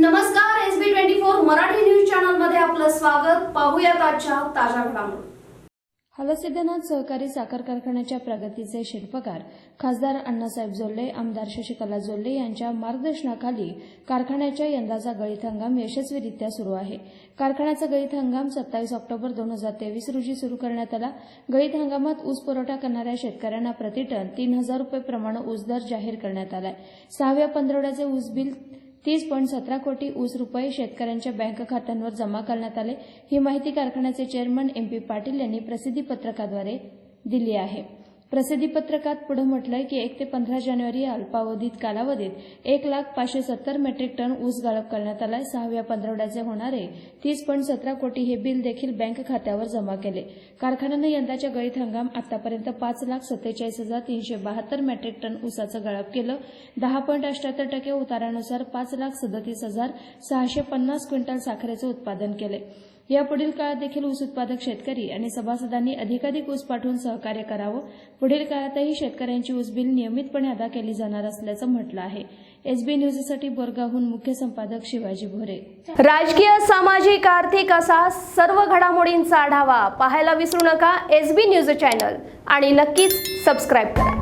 नमस्कार S B twenty four Marathi news चॅनलमध्ये आपलं स्वागत. पाहूयात आजच्या ताज्या घडामोडी. हलसिद्धनाथ सहकारी साखर कारखान्याच्या प्रगतीचे शिल्पकार खासदार अण्णासाहेब जोल्ले आमदार शशिकला जोल्ले यांच्या मार्गदर्शनाखाली कारखान्याच्या यंदाचा गळीत हंगाम यशस्वीरित्या सुरू आहे. कारखान्याचा गळीत हंगाम सत्तावीस ऑक्टोबर दोन हजार तेवीस रोजी सुरू करण्यात आला. गळीत हंगामात ऊस पुरवठा करणाऱ्या शेतकऱ्यांना प्रतिटन तीन हजार रुपये प्रमाण ऊस दर जाहीर करण्यात आलाय. सहाव्या पंधरवड्याचे ऊस बिल तीस पॉईंट सतरा कोटी ऊस रुपये शेतकऱ्यांच्या बँक खात्यांवर जमा करण्यात आले. ही माहिती कारखान्याचे चेअरमन एम पी पाटील यांनी प्रसिद्धी पत्रकाद्वारे दिली आहे. प्रसिद्धी पत्रकात पुढे म्हटलंय की एक ते पंधरा जानेवारी या अल्पावधीत कालावधीत एक लाख पाचशे सत्तर मेट्रिक टन ऊस गाळप करण्यात आलाय. सहाव्या पंधरवड्याचे होणारे तीस पॉईंट सतरा कोटी हे बिल देखील बँक खात्यावर जमा केले. कारखान्यानं यंदाच्या गळीत हंगाम आतापर्यंत पाच लाख सत्तेचाळीस हजार तीनशे बहात्तर मेट्रिक टन ऊसाचं गाळप केलं. दहा पॉईंट अठ्याहत्तर टक्के उतारानुसार पाच लाख सदतीस हजार सहाशे पन्नास क्विंटल साखरेचं उत्पादन केले यापुढील काळात देखील ऊस उत्पादक शेतकरी आणि सभासदांनी अधिकाधिक ऊस पाठवून सहकार्य करावं. पुढील काळातही शेतकऱ्यांची ऊस बिल नियमितपणे अदा केली जाणार असल्याचं म्हटलं आहे. एसबी न्यूजसाठी बोरगावहून मुख्य संपादक शिवाजी भोरे. राजकीय सामाजिक आर्थिक असा सर्व घडामोडींचा आढावा पाहायला विसरू नका एस बी न्यूज चॅनल. आणि नक्कीच सबस्क्राईब करा.